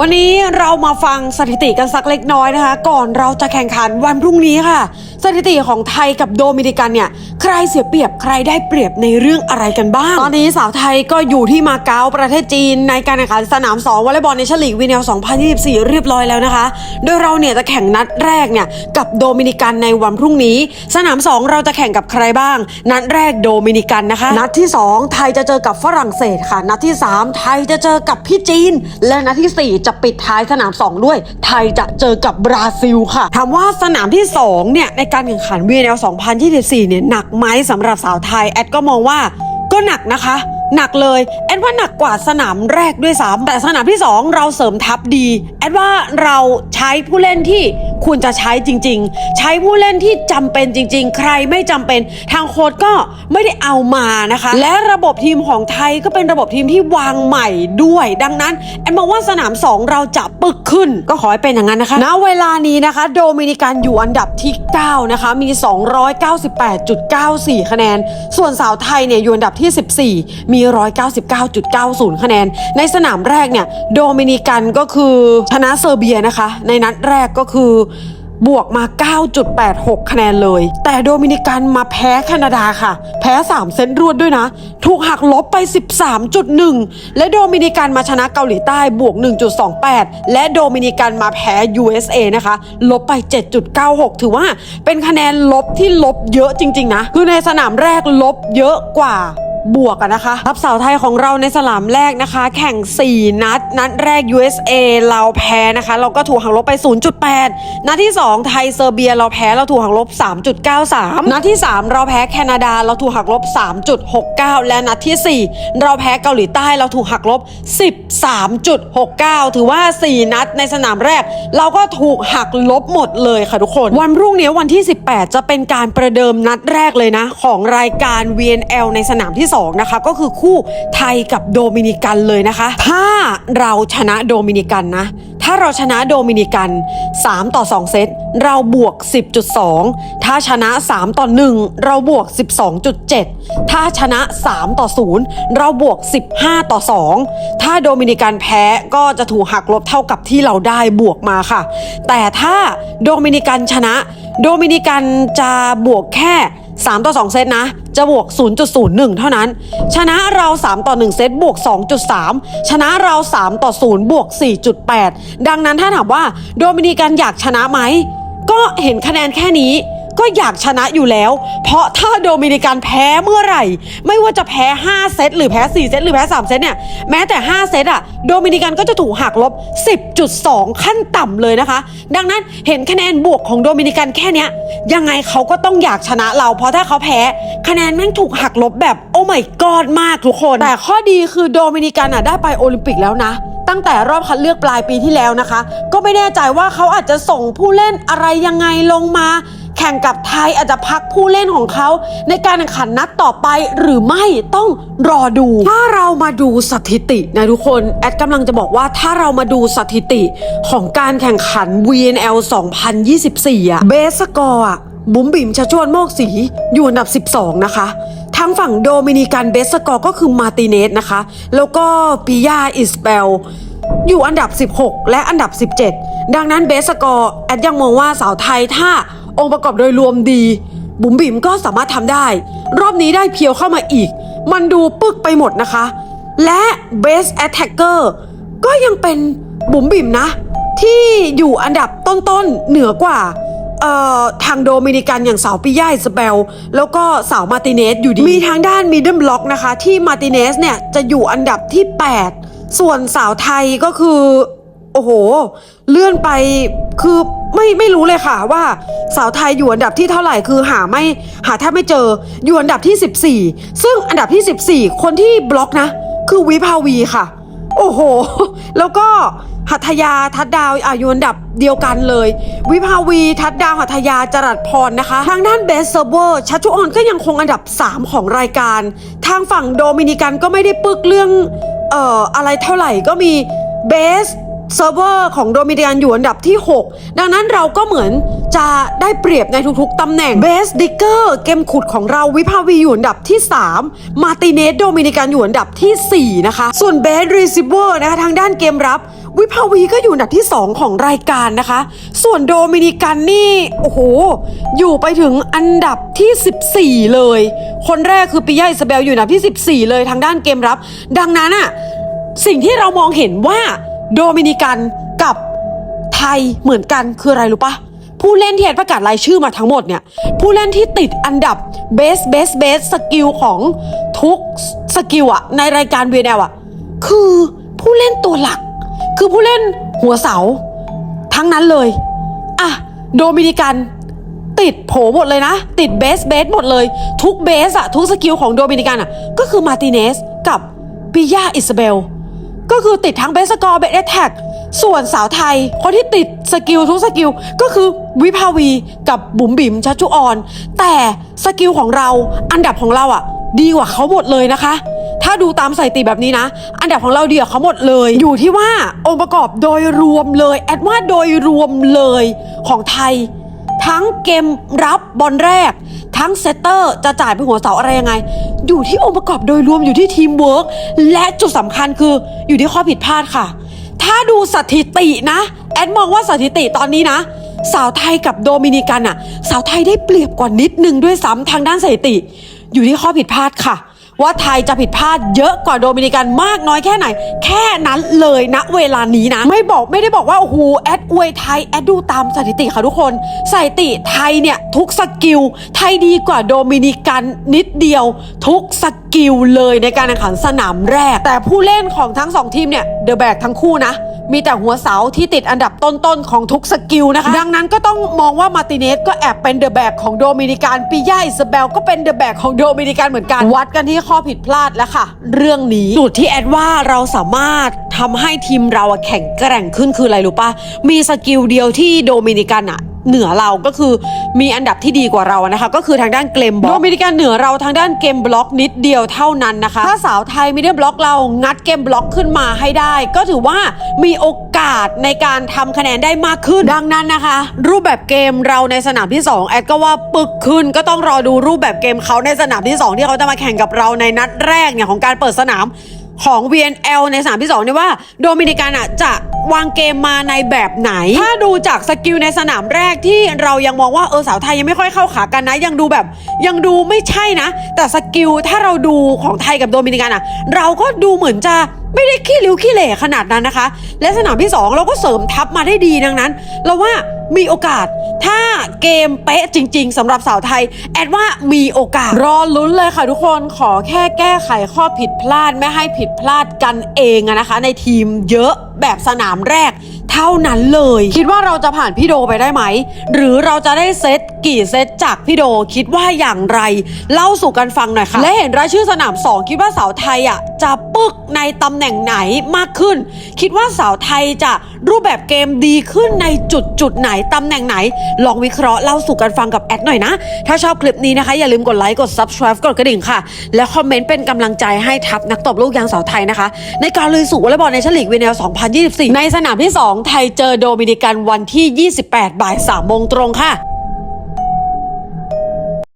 วันนี้เรามาฟังสถิติกันสักเล็กน้อยนะคะ ก่อนเราจะแข่งขันวันพรุ่งนี้ค่ะ สถิติของไทยกับโดมินิกันเนี่ยใครเสียเปรียบใครได้เปรียบในเรื่องอะไรกันบ้าง ตอนนี้สาวไทยก็อยู่ที่มาเก๊าประเทศจีน ในการแข่งขันสนาม2วอลเลย์บอลในชลีกวีเนล2024 เรียบร้อยแล้วนะคะ โดยเราเนี่ยจะแข่งนัดแรกเนี่ยกับโดมินิกันในวันพรุ่งนี้ สนาม 2 เราจะแข่งกับใครบ้าง นัดแรกโดมินิกันนะคะ นัดที่ 2 ไทยจะเจอกับฝรั่งเศสค่ะ นัดที่ 3 ไทยจะเจอกับพี่จีน และนัดทีสี่4จะปิดท้ายสนาม 2 ด้วย ไทยจะเจอกับบราซิลค่ะ ถามว่าสนามที่ 2 เนี่ย ในการแข่งขัน VNL 2024 เนี่ย หนักไหมสำหรับสาวไทย แอดก็มองว่าก็หนักนะคะหนักเลย แอดว่าหนักกว่าสนามแรกด้วยซ้ำแต่สนามที่ 2 เราเสริมทัพดี แอดว่าเราใช้ผู้เล่นที่ ควรจะใช้จริง ๆ ใช้ผู้เล่นที่จำเป็นจริง ๆ ใครไม่จำเป็น ทางโค้ชก็ไม่ได้เอามานะคะ และระบบทีมของไทยก็เป็นระบบทีมที่วางใหม่ด้วย ดังนั้นแอดมองว่าสนาม 2 เราจะปึกขึ้น ก็ขอให้เป็นอย่างนั้นนะคะณเวลานี้นะคะ โดมินิกันอยู่อันดับที่ 9 นะคะ มี 298.94 คะแนน ส่วนสาวไทยเนี่ยอยู่อันดับที่ 14 มี 199.90 คะแนน ในสนามแรกเนี่ยโดมินิกันก็คือชนะเซอร์เบียนะคะ ในนัดแรกก็คือบวกมา 9.86 คะแนนเลย แต่โดมินิกันมาแพ้แคนาดาค่ะ แพ้ 3 เซตรวดด้วยนะ ถูกหักลบไป 13.1 และโดมินิกันมาชนะเกาหลีใต้บวก 1.28 และโดมินิกันมาแพ้ USA นะคะ ลบไป 7.96 ถือว่าเป็นคะแนนลบที่ลบเยอะจริง ๆ นะ คือในสนามแรกลบเยอะกว่า บวกอะนะคะทัพสาวไทยของเราในสนามแรกนะคะ แข่ง 4 นัด นัดแรก USA เราแพ้นะคะ เราก็ถูกหักลบไป 0.8 นัดที่ 2 ไทยเซอร์เบียเราแพ้เราถูกหักลบ 3.93 นัดที่ 3 เราแพ้แคนาดาเราถูกหักลบ 3.69 และนัดทีสี่4 เราแพ้เกาหลีใต้เราถูกหักลบ 13.69 ถือว่า 4 นัดในสนามแรก เราก็ถูกหักลบหมดเลยค่ะทุกคน วันพรุ่งนี้วันที่ 18 จะเป็นการประเดิมนัดแรกเลยนะ ของรายการ VNL ในสนามที่2นะคะก็คือคู่ไทยกับโดมินิกันเลยนะคะ ถ้าเราชนะโดมินิกันนะ ถ้าเราชนะโดมินิกัน 3 ต่อ 2 เซตเราบวก 10.2 ถ้าชนะ 3 ต่อ 1 เราบวก 12.7 ถ้าชนะ 3 ต่อ 0 เราบวก 15 ต่อ 2 ถ้าโดมินิกันแพ้ก็จะถูกหักลบเท่ากับที่เราได้บวกมาค่ะ แต่ถ้าโดมินิกันชนะ โดมินิกันจะบวกแค่3 ต่อ 2 เซตนะ จะบวก 0.01 เท่านั้น ชนะเรา 3 ต่อ 1 เซตบวก 2.3 ชนะเรา 3 ต่อ 0 บวก 4.8 ดังนั้นถ้าถามว่าโดมินิกันอยากชนะไหม ก็เห็นคะแนนแค่นี้ ก็อยากชนะอยู่แล้ว เพราะถ้าโดมินิกันแพ้เมื่อไหร่ ไม่ว่าจะแพ้ 5 เซตหรือแพ้ 4 เซตหรือแพ้ 3 เซตเนี่ย แม้แต่ 5 เซตอะโดมินิกันก็จะถูกหักลบ 10.2 ขั้นต่ำเลยนะคะ ดังนั้นเห็นคะแนนบวกของโดมินิกันแค่เนี้ยยังไงเขาก็ต้องอยากชนะเราเพราะถ้าเขาแพ้คะแนนแม่งถูกหักลบแบบโอ้ my god มากทุกคน แต่ข้อดีคือโดมินิกันอะได้ไปโอลิมปิกแล้วนะตั้งแต่รอบคัดเลือกปลายปีที่แล้วนะคะ ก็ไม่แน่ใจว่าเขาอาจจะส่งผู้เล่นอะไรยังไงลงมา แข่งกับไทยอาจจะพักผู้เล่นของเขาในการแข่งขันนัดต่อไปหรือไม่ต้องรอดู ถ้าเรามาดูสถิตินะทุกคน แอดกำลังจะบอกว่าถ้าเรามาดูสถิติของการแข่งขัน VNL 2024อะเบสสกอร์อะบุ๋มบิ๋มชะชวนโมกสี อยู่อันดับ 12 นะคะทางฝั่งโดมินิกันเบสสกอร์ก็คือมาติเนสนะคะ แล้วก็ปิยาอิสเบลอยู่อันดับ 16 และอันดับ 17 ดังนั้นเบสสกอร์แอดยังมองว่าสาวไทยถ้า องค์ประกอบโดยรวมดี บุ๋มบิ๋มก็สามารถทำได้ รอบนี้ได้เพียวเข้ามาอีก มันดูปึกไปหมดนะคะ และเบสแอตแทกเกอร์ก็ยังเป็นบุ๋มบิ๋มนะ ที่อยู่อันดับต้นๆเหนือกว่าเอ่อทางโดมินิกันอย่างสาวปิยาสเบลแล้วก็สาวมาติเนสอยู่ดี มีทางด้านมิดเดิลบล็อกนะคะ ที่มาติเนสเนี่ยจะอยู่อันดับที่ 8 ส่วนสาวไทยก็คือ อ้โห เลื่อนไปคือไม่ไม่รู้เลยค่ะว่า สาวไทยอยู่อันดับที่เท่าไหร่คือหาไม่หาแทบไม่เจอ อยู่อันดับที่ 14 ซึ่งอันดับที่ 14 คนที่บล็อกนะ คือวิภาวีค่ะ โอ้โห แล้วก็หัตถยาทัดดาวอายุอันดับเดียวกันเลย วิภาวี ทัดดาวหัตถยาจรัสพรนะคะ ทางด้านเบสเซอร์เวอร์ชัชชุออนก็ยังคงอันดับ 3 ของรายการ ทางฝั่งโดมินิกันก็ไม่ได้ปึกเรื่องเอ่ออะไรเท่าไหร่ก็มีเบส เซิร์ฟเวอร์ของโดมินิกันอยู่อันดับที่ 6 ดังนั้นเราก็เหมือนจะได้เปรียบในทุกๆตำแหน่งเบสดิกเกอร์เกมขุดของเราวิภาวีอยู่อันดับที่ 3 มาติเนสโดมินิกันอยู่อันดับทีสี่ 4 นะคะ ส่วนเบสรีซิเวอร์นะคะทางด้านเกมรับวิภาวีก็อยู่อันดับที่ 2 ของรายการนะคะ ส่วนโดมินิกันนี่ โอ้โห อยู่ไปถึงอันดับที่ 14 เลย คนแรกคือปิยาอิสเบลอยู่อันดับที่ 14 เลยทางด้านเกมรับ ดังนั้นอะสิ่งที่เรามองเห็นว่า โดมินิกันกับไทยเหมือนกันคืออะไรรู้ปะผู้เล่นที่แอดประกาศรายชื่อมาทั้งหมดเนี่ย ผู้เล่นที่ติดอันดับเบสเบสเบสสกิลของทุกสกิลอะในรายการเวียนแอลอะคือผู้เล่นตัวหลัก คือผู้เล่นหัวเสา ทั้งนั้นเลยอะโดมินิกันติดโผหมดเลยนะ ติดเบสเบสหมดเลย ทุกเบสอะทุกสกิลของโดมินิกันอะก็คือมาร์ติเนสกับปิยาอิสเบล ก็คือติดทั้งเบสกอร์เบสแท็กส่วนสาวไทย คนที่ติดสกิลทุกสกิลก็คือวิภาวีกับบุ๋มบิ๋มชัชชุออน แต่สกิลของเราอันดับของเราอะดีกว่าเขาหมดเลยนะคะ ถ้าดูตามสถิติแบบนี้นะ อันดับของเราดีกว่าเขาหมดเลย อยู่ที่ว่าองค์ประกอบโดยรวมเลย แอดว่าโดยรวมเลยของไทย ทั้งเกมรับบอลแรก ทั้งเซตเตอร์จะจ่ายไปหัวเสาอะไรยังไง อยู่ที่องค์ประกอบโดยรวมอยู่ที่ทีมเวิร์กและจุดสำคัญคืออยู่ที่ข้อผิดพลาดค่ะ ถ้าดูสถิตินะ แอดมองว่าสถิติตอนนี้นะ สาวไทยกับโดมินิกันอะสาวไทยได้เปรียบกว่านิดนึงด้วยซ้ำทางด้านสถิติ อยู่ที่ข้อผิดพลาดค่ะ ว่าไทยจะผิดพลาดเยอะกว่าโดมินิกันมากน้อยแค่ไหน แค่นั้นเลยณเวลานี้นะ ไม่บอกไม่ได้บอกว่าโอ้โหแอดอวยไทยแอดดูตามสถิติค่ะทุกคนสถิติไทยเนี่ยทุกสกิลไทยดีกว่าโดมินิกันนิดเดียว ทุกสกิลเลยในการแข่งขันสนามแรก แต่ผู้เล่นของทั้งสองทีมเนี่ยเดอะแบกทั้งคู่นะ มีแต่หัวเสาที่ติดอันดับต้นๆ ของทุกสกิลนะคะ ดังนั้นก็ต้องมองว่ามาร์ติเนสก็แอบเป็นเดอะแบกของโดมินิกันปิยาอิสเบลก็เป็นเดอะแบกของโดมินิกันเหมือนกัน วัดกันที่ข้อผิดพลาดแล้วค่ะ เรื่องนี้จุดที่แอดว่าเราสามารถทำให้ทีมเราอะแข็งแกร่งขึ้นคืออะไรรู้ปะมีสกิลเดียวที่โดมินิกันอะ เหนือเราก็คือมีอันดับที่ดีกว่าเรานะคะก็คือทางด้านเกมบล็อกโดมินิกันเหนือเราทางด้านเกมบล็อกนิดเดียวเท่านั้นนะคะถ้าสาวไทยไม่ได้บล็อกเรางัดเกมบล็อกขึ้นมาให้ได้ ก็ถือว่ามีโอกาสในการทำคะแนนได้มากขึ้นดังนั้นนะคะ รูปแบบเกมเราในสนามที่ 2 แอดก็ว่าปึกขึ้นก็ต้องรอดูรูปแบบเกมเขาในสนามที่ 2 ที่เขาจะมาแข่งกับเราในนัดแรกเนี่ยของการเปิดสนาม ของ VNL ในสนามที่2เนี่ยว่าโดมินิกันอะจะวางเกมมาในแบบไหน ถ้าดูจากสกิลในสนามแรกที่เรายังมองว่าเออสาวไทยยังไม่ค่อยเข้าขากันนะ ยังดูแบบ ยังดูไม่ใช่นะ แต่สกิลถ้าเราดูของไทยกับโดมินิกันอะ เราก็ดูเหมือนจะไม่ได้ขี้ริ้วขี้เหร่ขนาดนั้นนะคะ และสนามที่ 2 เราก็เสริมทัพมาได้ดีดังนั้น เราว่ามีโอกาสถ้าเกมเป๊ะจริง ๆสำหรับสาวไทย แอดว่ามีโอกาสรอลุ้นเลยค่ะทุกคนขอแค่แก้ไขข้อผิดพลาดไม่ให้ผิดพลาดกันเองนะคะ ในทีมเยอะแบบสนามแรก เท่านั้นเลย คิดว่าเราจะผ่านพี่โดไปได้ไหม หรือเราจะได้เซตกี่เซตจากพี่โดคิดว่าอย่างไร เล่าสู่กันฟังหน่อยค่ะ และเห็นรายชื่อสนาม 2 คิดว่าสาวไทยอะจะปึกในตำแหน่งไหนมากขึ้น คิดว่าสาวไทยจะรูปแบบเกมดีขึ้นในจุดจุดไหนตำแหน่งไหน ลองวิเคราะห์เล่าสู่กันฟังกับแอดหน่อยนะ ถ้าชอบคลิปนี้นะคะ อย่าลืมกดไลค์กด subscribe กดกระดิ่งค่ะ และคอมเมนต์เป็นกำลังใจให้ทัพนักตบลูกยางสาวไทยนะคะ ในการลุยสู่วอลเลย์บอลในชลีกวีเนล2024 ในสนามที่ 2ไทยเจอโดมินิกันวันที่ 28 บ่าย3โมงตรงค่ะ